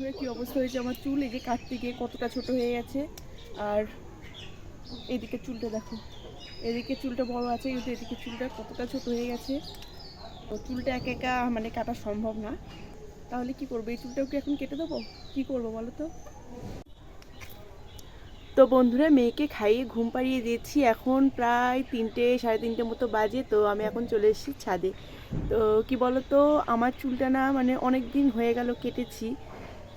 ফেললাম কি অবস্থা হয়েছে? আমার চুল এই যে কাটতে গিয়ে কতটা ছোট হয়ে গেছে। আর এদিকে চুলটা দেখো। এদিকে চুলটা বড় আছে, কিন্তু এদিকে চুলটা কতটা ছোট হয়ে গেছে। তো চুলটা একা একা মানে কাটা সম্ভব না। তাহলে কি করব? এই চুলটাও কি এখন কেটে দেবো? কি করব বলো তো? তো বন্ধুরা, মেয়েকে খাইয়ে ঘুম পাড়িয়ে দিয়েছি এখন প্রায় তিনটে, সাড়ে তিনটে মতো বাজে, তো আমি এখন চলে এসেছি ছাদে। তো কি বলো তো? আমার চুলটা না মানে অনেক দিন হয়ে গেল কেটেছি।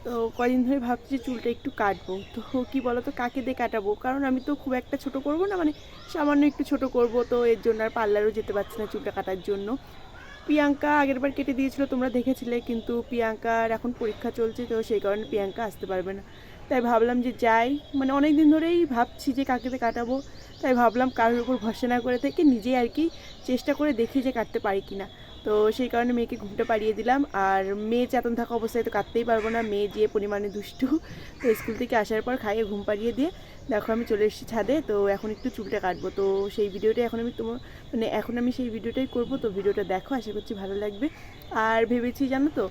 তো কদিন ধরে ভাবছি চুলটা একটু কাটবো। তো কি বলো তো কাকে দিয়ে কাটাবো? কারণ আমি তো খুব একটা ছোট করব না মানে সামান্য একটু ছোট করব, তো এর জন্য আর পার্লারও যেতে পারছি না চুলটা কাটার জন্য। প্রিয়াঙ্কা আগেরবার কেটে দিয়েছিল, তোমরা দেখেছিলে, কিন্তু প্রিয়াঙ্কার এখন পরীক্ষা চলছে, তো সেই কারণে প্রিয়াঙ্কা আসতে পারবে না। তাই ভাবলাম যে যাই মানে অনেক দিন ধরেই ভাবছি যে কাকেতে কাটাবো, তাই ভাবলাম কারোর উপর ভরসা না করে থেকে নিজে আর কি চেষ্টা করে দেখি যে কাটতে পারি কিনা। তো সেই কারণে মেয়েকে ঘুমটা পাড়িয়ে দিলাম। আর মেয়ে চেতন থাকা অবস্থায় তো কাটতেই পারব না। মেয়ে যে পরিমাণে দুষ্টু, তো স্কুল থেকে আসার পর খাইয়ে ঘুম পাড়িয়ে দিয়ে দেখো আমি চলে এসেছি ছাদে, তো এখন একটু চুলটা কাটবো। তো সেই ভিডিওটা এখন আমি তোমার মানে এখন আমি সেই ভিডিওটাই করব। তো ভিডিওটা দেখো, আশা করছি ভালো লাগবে। আর ভেবেছি জানো তো,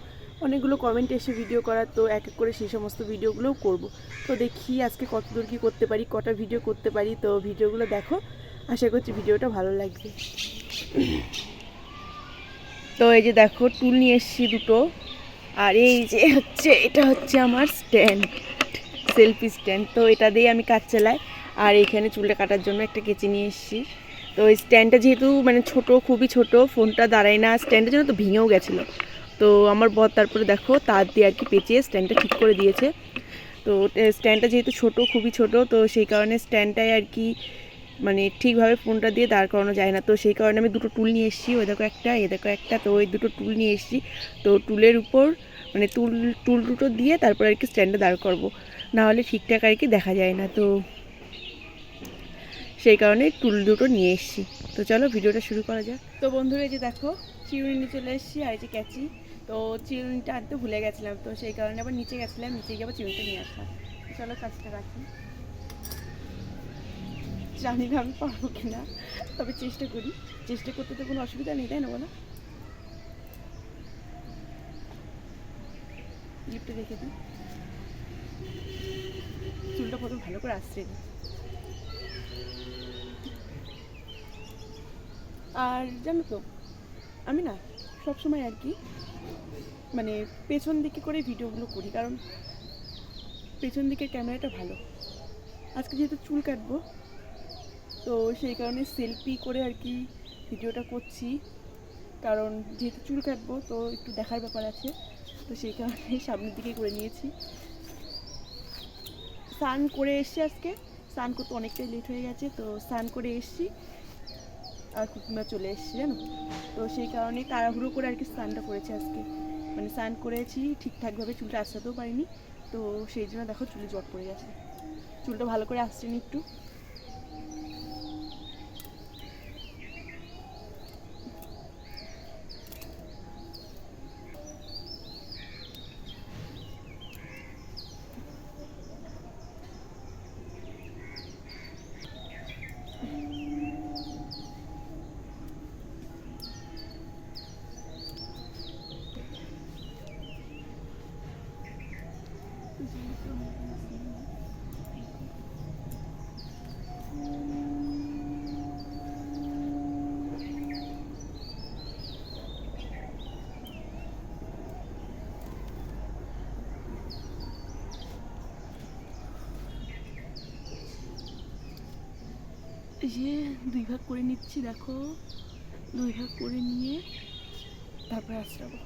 অনেকগুলো কমেন্ট এসে ভিডিও করার, তো এক এক করে সেই সমস্ত ভিডিওগুলোও করব। তো দেখি আজকে কত দূর কী করতে পারি, কটা ভিডিও করতে পারি। তো ভিডিওগুলো দেখো, আশা করছি ভিডিওটা ভালো লাগবে। তো এই যে দেখো, টুল নিয়ে এসেছি দুটো। আর এই যে হচ্ছে, এটা হচ্ছে আমার স্ট্যান্ড, সেলফি স্ট্যান্ড। তো এটা দিয়ে আমি কাজ চালাই। আর এখানে চুলটা কাটার জন্য একটা কেচি নিয়ে এসেছি। তো এই স্ট্যান্ডটা যেহেতু মানে ছোট, খুবই ছোট, ফোনটা দাঁড়ায় না। স্ট্যান্ডের জন্য তো ভেঙেও গেছিল। তো আমার বর তারপরে দেখো, তার দিয়ে আর কি পেঁচিয়ে স্ট্যান্ডটা ঠিক করে দিয়েছে। তো স্ট্যান্ডটা যেহেতু ছোট, খুবই ছোট, তো সেই কারণে স্ট্যান্ডটায় আর কি মানে ঠিকভাবে ফোনটা দিয়ে দাঁড় করানো যায় না। তো সেই কারণে আমি দুটো টুল নিয়ে এসেছি, ওই দেখো একটা, এ দেখো একটা, তো ওই দুটো টুল নিয়ে এসেছি। তো টুলের উপর মানে টুল টুল দুটো দিয়ে তারপর আর কি স্ট্যান্ডে দাঁড় করব। নাহলে ঠিকঠাক আর কি দেখা যায় না, তো সেই কারণে টুল দুটো নিয়ে এসেছি। তো চলো ভিডিওটা শুরু করা যাক। তো বন্ধুরা, এই যে দেখো চিরুনি চলে এসেছি আর এই যে ক্যাচি। তো চিরুনিটা আনতে ভুলে গেছিলাম, তো সেই কারণে আবার নিচে গেছিলাম, নিচে গিয়ে আবার চিরুনিটা নিয়ে আসলাম। চলো কাজটা রাখি। জানি না আমি পারব কিনা। তবে চেষ্টা করি। চেষ্টা করতে তো কোনো অসুবিধা নেই, তাই না বলো? লিপটা রেখে দিই। চুলটা কত ভালো করে আসছে। আর জানো তো, আমি না সবসময় আর কি মানে পেছন দিকে করে ভিডিওগুলো করি, কারণ পেছন দিকের ক্যামেরাটা ভালো। আজকে যেহেতু চুল কাটবো তো সেই কারণে সেলফি করে আর কি ভিডিওটা করছি। কারণ যেহেতু চুল কাটবো, তো একটু দেখার ব্যাপার আছে। তো সেই কারণে সামনের দিকে করে নিয়েছি। স্নান করে এসছি আজকে। স্নান করতে অনেকটাই লেট হয়ে গেছে, তো স্নান করে এসছি। আর কুকুমা চলে এসছি, জানো? তো সেই কারণে তাড়াহুড়ো করে আর কি স্নানটা করেছি আজকে। মানে স্নান করেছি, ঠিকঠাকভাবে চুলটা আসাতেও পারিনি। তো সেই জন্য দেখো চুলে জট পড়ে গেছে। চুলটা ভালো করে আসছেনি একটু। যে দুই ভাগ করে নিচ্ছি দেখো। দুই ভাগ করে নিয়ে তারপরে আশ্রাবো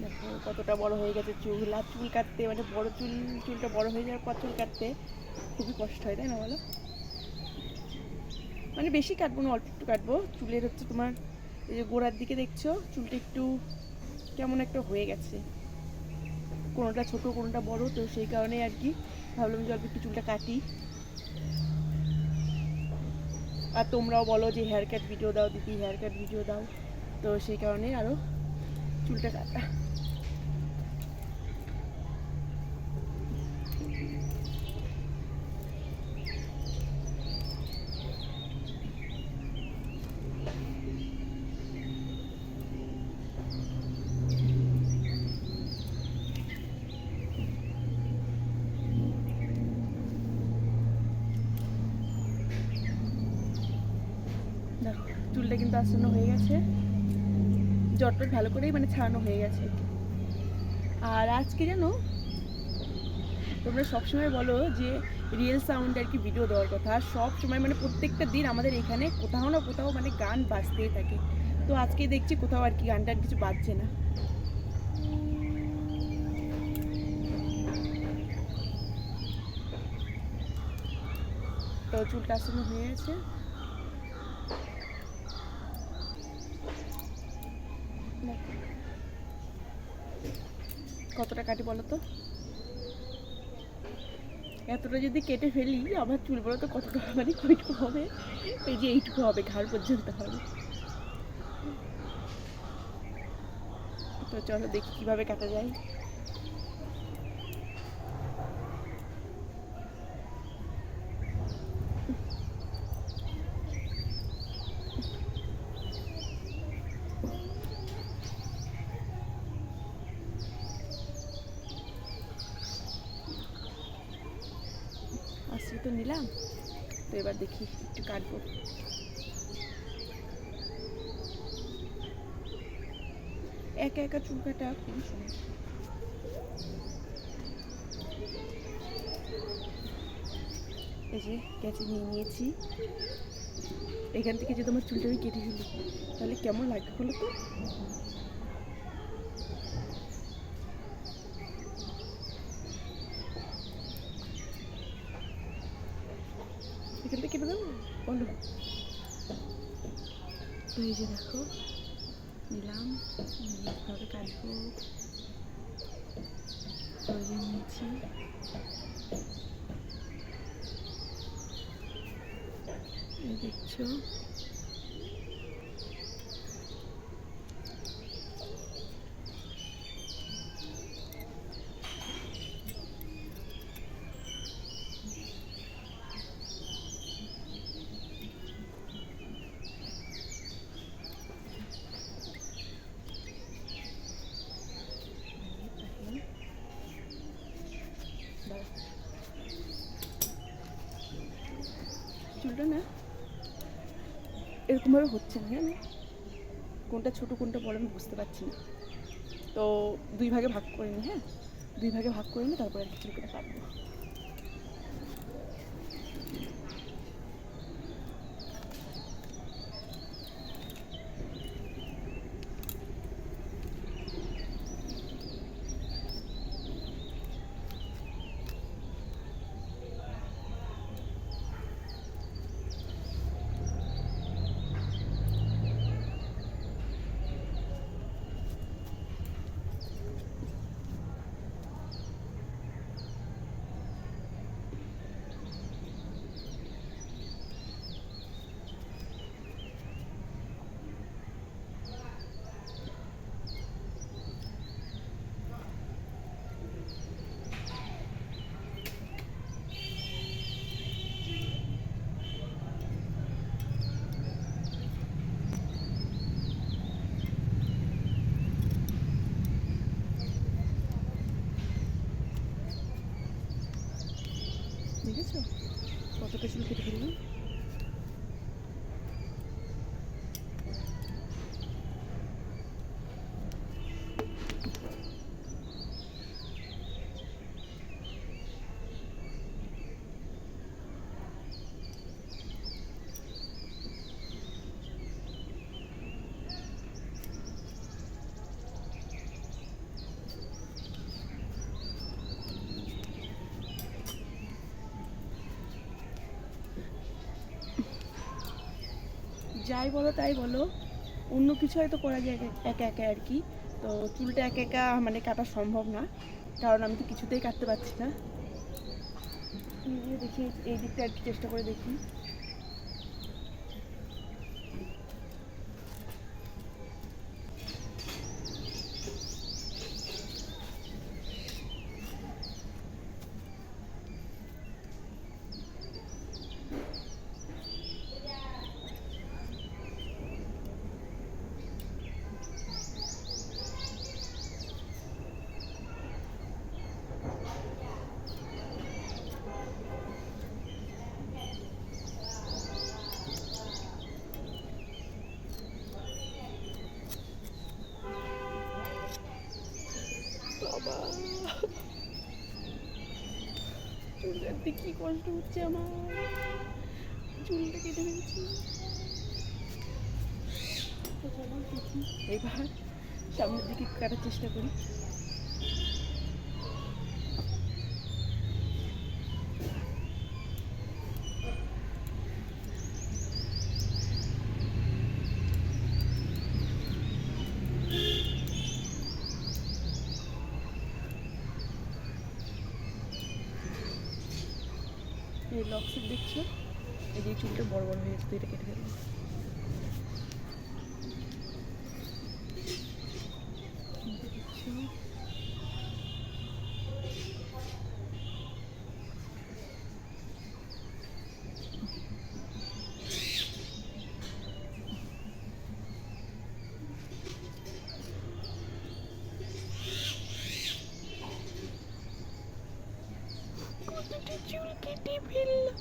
দেখো কতটা বড় হয়ে গেছে চুল। আর চুল কাটতে মানে বড় চুল, চুলটা বড় হয়ে যাওয়ার পর চুল কাটতে খুবই কষ্ট হয়, তাই না বলো? মানে বেশি কাটবো না, অল্প একটু কাটবো। চুলের হচ্ছে তোমার, এই যে গোড়ার দিকে দেখছ, চুলটা একটু কেমন একটা হয়ে গেছে। কোনোটা ছোট, কোনোটা বড়, তো সেই কারণে আর কি ভাবলাম যে অল্প একটু চুলটা কাটি। আর তোমরাও বলো যে হেয়ার কাট ভিডিও দাও, দিদি হেয়ার কাট ভিডিও দাও। তো সেই কারণে আরও চুলটা কাটা। কিন্তু আসানো হয়ে গেছে। জটটট ভালো করেই মানে ছাড়ানো হয়ে গেছে। আর আজকে যেন তোমরা সবসময় বলো যে রিয়েল সাউন্ড আর কি ভিডিও দেওয়ার কথা। আর সব সময় মানে প্রত্যেকটা দিন আমাদের এখানে কোথাও না কোথাও মানে গান বাজতেই থাকে। তো আজকে দেখছি কোথাও আর কি গানটা আর কিছু বাজছে না। তো চুলটা আসানো হয়ে গেছে দেখো। কতটা কাটি বলো তো? এতটা যদি কেটে ফেলি, আমার চুল বলো তো কতটা মানে কইটুকু হবে? এই যে এইটুকু হবে ঘাড় পর্যন্ত হবে। তো চলো দেখি কীভাবে কাটা যায়। তো নিলাম, তো এবার দেখি একটু কাটবো। একা একা চুল কাটা খুবই সমস্যা। এই যে নিয়ে নিয়েছি। এখান থেকে যদি আমার চুলটা আমি কেটে ফেলি, তাহলে কেমন লাগবে বলো তো এখান থেকে কেটে দেবো বলো। তো এই যে দেখো নিলাম এইভাবে কাটবো। প্রয়োজন নিয়েছি দেখছ দাঁড়াও। চুলটা না এরকমভাবে হচ্ছে না, জানো? কোনটা ছোটো, কোনটা বড় আমি বুঝতে পারছি না। তো দুই ভাগে ভাগ করে নি হ্যাঁ? দুই ভাগে ভাগ করে নি তারপরে আর কি করে কাটবো দেখেছ কতটা চুল কেটে ফেললাম যাই বলো, তাই বলো। অন্য কিছু হয়তো করা যায় একা- একা আর কি। তো চুলটা একা একা মানে কাটা সম্ভব না, কারণ আমি তো কিছুতেই কাটতে পারছি না। দেখি, এই দিকটা আর কি চেষ্টা করে দেখি। কাটতে কি কষ্ট হচ্ছে আমার। চুলটা কেটে ফেলছি। এবার সামনের দিকে কাটার চেষ্টা করি। লক্সের দেখছ। এই যে চুলটা বড় বড় হয়ে গেছে তো এটা কেটে ফেলব দেখছ? কতটা চুল কেটে ফেললাম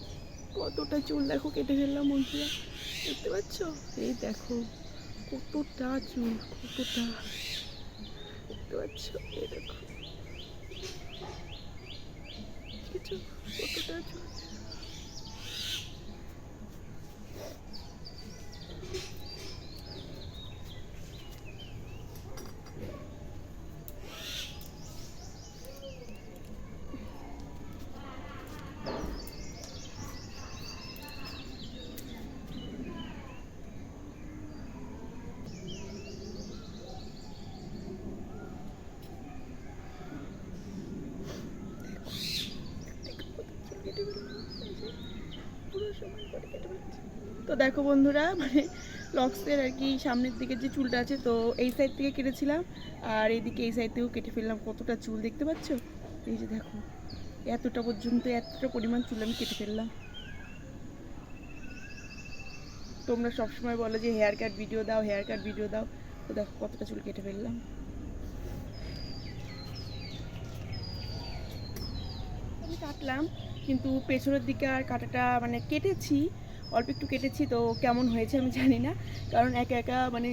কতটা চুল দেখো কেটে ফেললাম, বন্ধুরা। দেখতে পাচ্ছ? এই দেখো, কতটা চুল, কতটা। দেখতে পাচ্ছ? এই দেখো? কতটা চুল কেটে ফেললাম। এই যে, পুরো সমান করে কেটে ফেলেছি। তো দেখো বন্ধুরা মানে লক্সের আর কি সামনের দিকে যে চুলটা আছে, তো এই সাইড থেকে কেটেছিলাম। আর এইদিকে এই সাইড থেকেও কেটে ফেললাম। কতটা চুল দেখতে পাচ্ছ? এই যে দেখো, এতটা পর্যন্ত এতটা পরিমাণ চুল আমি কেটে ফেললাম। তোমরা সবসময় বলো যে হেয়ার কাট ভিডিও দাও হেয়ার কাট ভিডিও দাও। তো দেখো কতটা চুল কেটে ফেললাম। কাটলাম, কিন্তু পেছনের দিকে আর কাটাটা মানে কেটেছি। অল্প একটু কেটেছি, তো কেমন হয়েছে আমি জানি না। কারণ একা একা মানে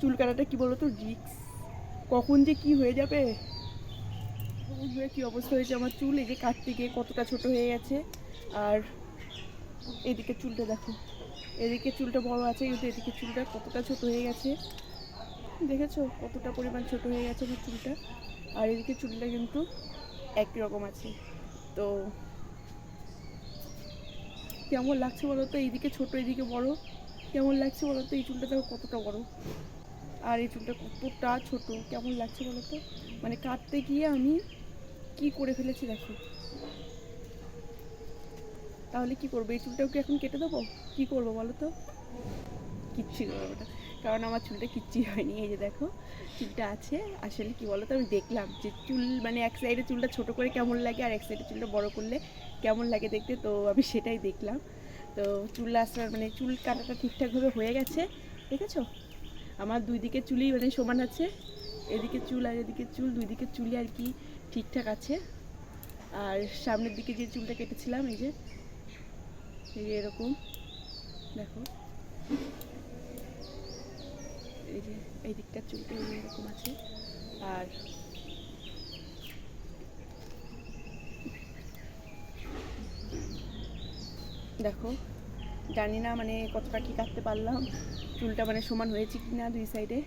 চুল কাটাটা কী বলতো রিক্স কখন যে কি হয়ে যাবে? কখন হয়ে কী অবস্থা হয়েছে আমার চুল? এই যে কাটতে গিয়ে কতটা ছোট হয়ে গেছে। আর এদিকে চুলটা দেখো। এদিকে চুলটা বড় আছে, কিন্তু এদিকে চুলটা কতটা ছোট হয়ে গেছে। দেখেছ? কতটা পরিমাণ ছোট হয়ে গেছে আমার চুলটা। আর এদিকে চুলটা কিন্তু একই রকম আছে। তো কেমন লাগছে বলো তো? এইদিকে ছোট, এইদিকে বড়। কেমন লাগছে বলো তো? এই চুলটা দেখো কতটা বড়। আর এই চুলটা কতটা ছোট। কেমন লাগছে বলো তো? মানে কাটতে গিয়ে আমি কি করে ফেলেছি দেখো। তাহলে কি করব? এই চুলটাও কি এখন কেটে দেবো? কি করব বলো তো? কিচ্ছু করব না। কারণ আমার চুলটা কিচ্ছু হয়নি। এই যে দেখো, চুলটা আছে। আসলে কি বলো তো? আমি দেখলাম যে চুল মানে এক সাইডে চুলটা ছোট করে কেমন লাগে, আর এক সাইডে চুলটা বড় করলে কেমন লাগে দেখতে, তো আমি সেটাই দেখলাম। তো চুল আসার মানে চুল কাটাটা ঠিকঠাকভাবে হয়ে গেছে, দেখেছ? আমার দুই দিকে চুলই মানে সমান আছে, এদিকে চুল আর এদিকে চুল, দুই দিকে চুলই আর কি ঠিকঠাক আছে। আর সামনের দিকে যে চুলটা কেটেছিলাম, এই যে এই যে এরকম, দেখো। এই যে, এই দিকটার চুলটা এরকম আছে। আর দেখো, জানি না মানে কতটা কি কাটতে পারলাম। চুলটা মানে সমান হয়েছে কি না দুই সাইডে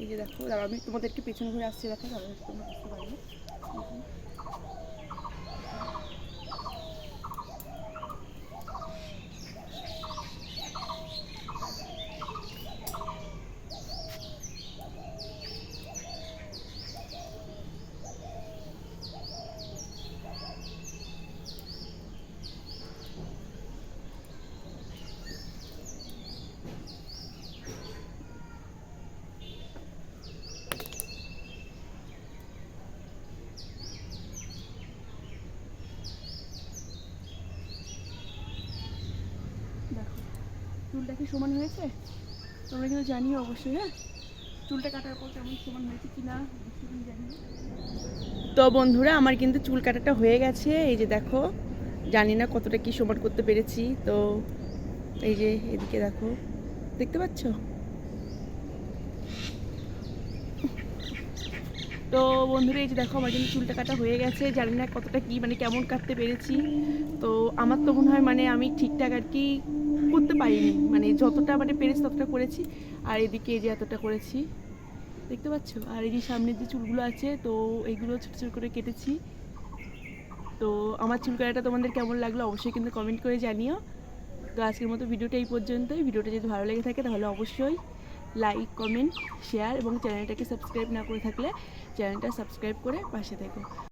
এই যে দেখো আমি তোমাদেরকে পেছন ঘুরে আসছি, দেখো তাহলে তোমরা বুঝতে পারবে এই যে। দেখো চুলটা কি সমান হয়েছে? তোমরা কিন্তু জানিও অবশ্যই হ্যাঁ? চুলটা কাটার পর কেমন সমান হয়েছে কি না তো বন্ধুরা, আমার কিন্তু চুল কাটাটা হয়ে গেছে, এই যে দেখো, জানি না কতটা কি সমান করতে পেরেছি, তো এই যে এদিকে দেখো, দেখতে পাচ্ছ? তো বন্ধুরা, এই যে দেখো, আমার কিন্তু চুলটা কাটা হয়ে গেছে, জানি না কতটা কি মানে কেমন কাটতে পেরেছি, তো আমার তো মনে হয় মানে আমি ঠিকঠাক আর কি করতে পারিনি। মানে যতটা মানে পেরেছি ততটা করেছি। আর এদিকে যে এতটা করেছি, দেখতে পাচ্ছ? আর এই যে সামনের যে চুলগুলো আছে, তো এইগুলো ছোটো ছোটো করে কেটেছি। তো আমার চুল কাটাটা তোমাদের কেমন লাগল অবশ্যই কিন্তু কমেন্ট করে জানিও। তো আজকের মতো ভিডিওটা এই পর্যন্তই। ভিডিওটা যদি ভালো লেগে থাকে তাহলে অবশ্যই লাইক কমেন্ট শেয়ার এবং চ্যানেলটাকে সাবস্ক্রাইব না করে থাকলে চ্যানেলটা সাবস্ক্রাইব করে পাশে থেকো।